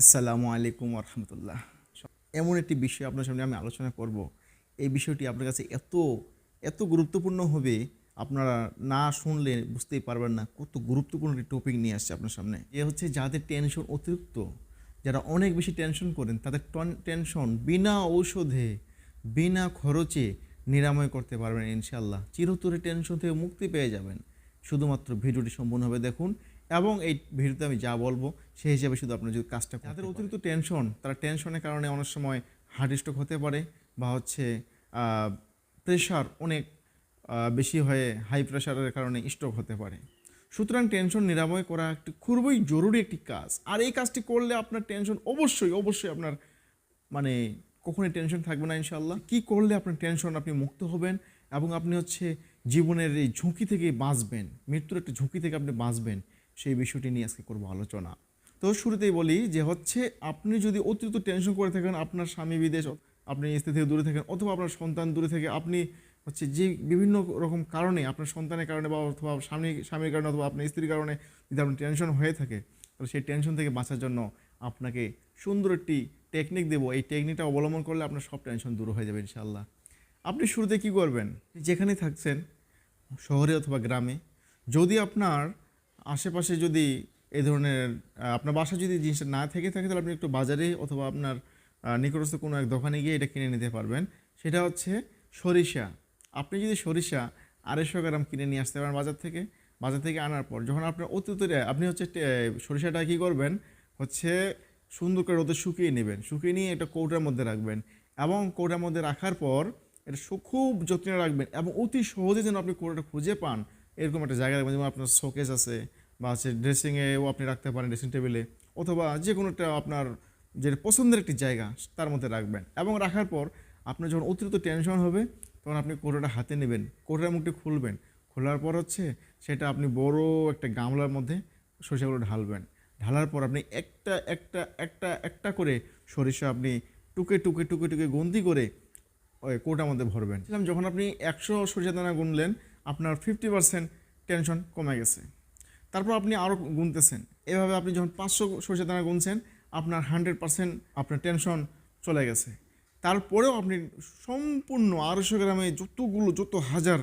আসসালামু আলাইকুম রহমতুল্লাহ এমন একটি বিষয় আপনার সামনে আমি আলোচনা করব। এই বিষয়টি আপনার কাছে এত এত গুরুত্বপূর্ণ হবে, আপনারা না শুনলে বুঝতেই পারবেন না কত গুরুত্বপূর্ণ একটি টপিক নিয়ে আসছে আপনার সামনে। এ হচ্ছে যাদের টেনশন অতিরিক্ত, যারা অনেক বেশি টেনশন করেন, তাদের টেনশন বিনা ঔষধে, বিনা খরচে নিরাময় করতে পারবেন ইনশাল্লাহ চিরতরে টেনশন থেকে মুক্তি পেয়ে যাবেন। শুধুমাত্র ভিডিওটি সম্পূর্ণভাবে দেখুন। এবং এই ভিডিওতে আমি যা বলব সেই হিসাবে শুধু আপনার যদি কাজটা তাদের অতিরিক্ত টেনশন তারা টেনশনের কারণে অনেক সময় হার্ট স্ট্রোক হতে পারে বা হচ্ছে প্রেশার অনেক বেশি হয়ে হাই প্রেশারের কারণে স্ট্রোক হতে পারে। সুতরাং টেনশন নিরাময় করা একটি খুবই জরুরি একটি কাজ। আর এই কাজটি করলে আপনার টেনশন অবশ্যই অবশ্যই আপনার মানে কখনোই টেনশন থাকবে না ইনশাল্লাহ কি করলে আপনার টেনশন আপনি মুক্ত হবেন এবং আপনি হচ্ছে জীবনের এই ঝুঁকি থেকে বাঁচবেন মৃত্যুর একটা ঝুঁকি থেকে আপনি বাঁচবেন সেই বিষয়টি নিয়ে আজকে করব আলোচনা। তো শুরুতেই বলি যে হচ্ছে আপনি যদি অতিরিক্ত টেনশন করে থাকেন, আপনার স্বামী বিদেশ, আপনি স্ত্রী থেকে দূরে থাকেন অথবা আপনার সন্তান দূরে থেকে, আপনি হচ্ছে যে বিভিন্ন রকম কারণে, আপনার সন্তানের কারণে বা অথবা স্বামী, স্বামীর কারণে অথবা আপনার স্ত্রীর কারণে যদি আপনার টেনশন হয়ে থাকে, তাহলে সেই টেনশন থেকে বাঁচার জন্য আপনাকে সুন্দর একটি টেকনিক দেবো। এই টেকনিকটা অবলম্বন করলে আপনার সব টেনশন দূর হয়ে যাবে ইনশাল্লাহ আপনি শুরুতে কি করবেন? যেখানেই থাকছেন, শহরে অথবা গ্রামে, যদি আপনার আশেপাশে যদি এ ধরনের আপনার বাসা যদি জিনিসটা না থেকে থাকে, তাহলে আপনি একটু বাজারে অথবা আপনার নিকটস্থ কোনো এক দোকানে গিয়ে এটা কিনে নিতে পারবেন। সেটা হচ্ছে সরিষা। আপনি যদি সরিষা আড়াইশো গ্রাম কিনে নিয়ে আসতে পারেন বাজার থেকে বাজার থেকে আনার পর, যখন আপনার অতিরিক্ত আপনি হচ্ছে সরিষাটা কী করবেন? হচ্ছে সুন্দর করে রোদে শুকিয়ে নেবেন। শুকিয়ে নিয়ে একটা কৌটার মধ্যে রাখবেন এবং কৌটার মধ্যে রাখার পর এটা খুব যত্নে রাখবেন এবং অতি সহজে যেন আপনি কৌটাটা খুঁজে পান। এরকম একটা জায়গা রাখবেন যেমন আপনার শোকেস আছে বা হচ্ছে ড্রেসিংয়েও আপনি রাখতে পারেন ড্রেসিং টেবিলে অথবা যে কোনো একটা আপনার যে পছন্দের একটি জায়গা তার মধ্যে রাখবেন। এবং রাখার পর আপনার যখন অতিরিক্ত টেনশন হবে, তখন আপনি কৌটোটা হাতে নেবেন, কৌটোর মুখটি খুলবেন, খোলার পর হচ্ছে সেটা আপনি বড় একটা গামলার মধ্যে সরিষাগুলো ঢালবেন। ঢালার পর আপনি একটা একটা একটা একটা করে সরিষা আপনি টুকে টুকে টুকে টুকে গন্তি করে ওই কোটার মধ্যে ভরবেন। যখন আপনি একশো সরিষা দানা গুনলেন আপনার ফিফটি পার্সেন্ট টেনশন কমে গেছে। তারপর আপনি আরও গুনতেছেন। এভাবে আপনি যখন পাঁচশো সরিষা দানা গুনছেন, আপনার হান্ড্রেড পার্সেন্ট আপনার টেনশন চলে গেছে। তারপরেও আপনি সম্পূর্ণ আড়াইশো গ্রামে যতগুলো, যত হাজার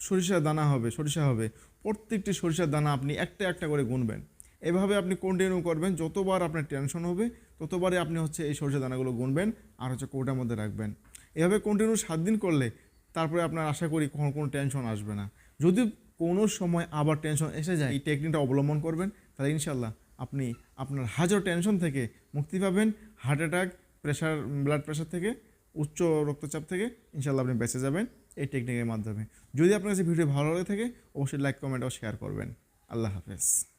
সরিষার দানা হবে, সরিষা হবে, প্রত্যেকটি সরিষার দানা আপনি একটা একটা করে গুনবেন। এভাবে আপনি কন্টিনিউ করবেন। যতবার আপনার টেনশন হবে, ততবারই আপনি হচ্ছে এই সরিষা দানাগুলো গুনবেন আর হচ্ছে কৌটার মধ্যে রাখবেন। এভাবে কন্টিনিউ সাত দিন করলে তারপরে আপনার আশা করি কখনো কোনো টেনশন আসবে না। যদি কোনো সময় আবার টেনশন এসে যায়, এই টেকনিকটা অবলম্বন করবেন, তাহলে ইনশাল্লাহ আপনি আপনার হাজার টেনশন থেকে মুক্তি পাবেন। Heart attack pressure blood pressure থেকে, উচ্চ রক্তচাপ থেকে ইনশাল্লাহ আপনি বেঁচে যাবেন এই টেকনিকের মাধ্যমে। যদি আপনার কাছে ভিডিও ভালো লাগে থাকে, অবশ্যই লাইক কমেন্ট ও শেয়ার করবেন। আল্লাহ হাফেজ।